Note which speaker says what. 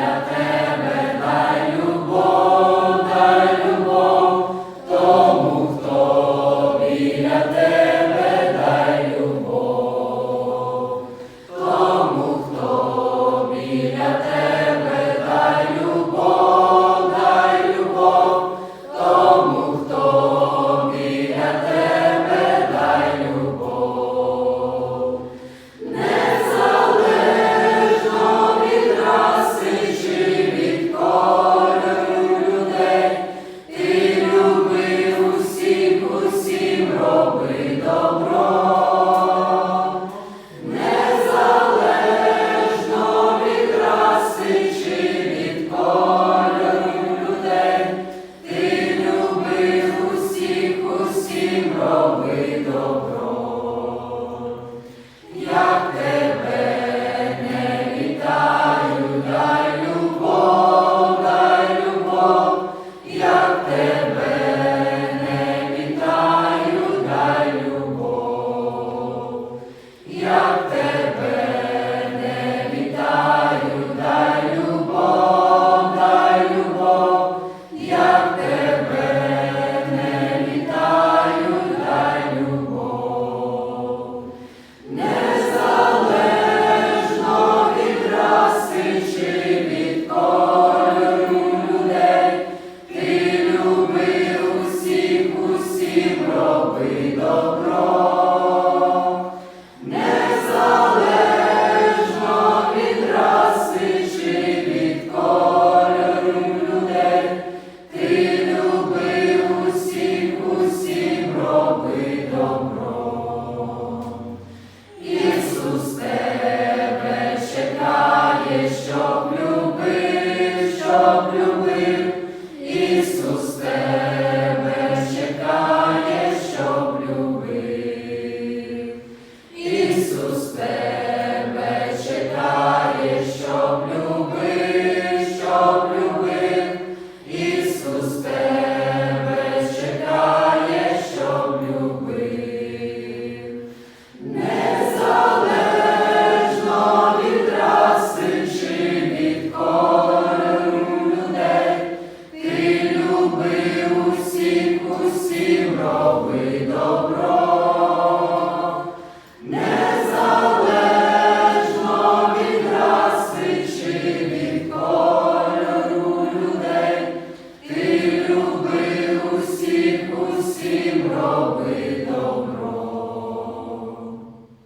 Speaker 1: a terra. Щоб любив, щоб любив. люби усіх, усім роби добро.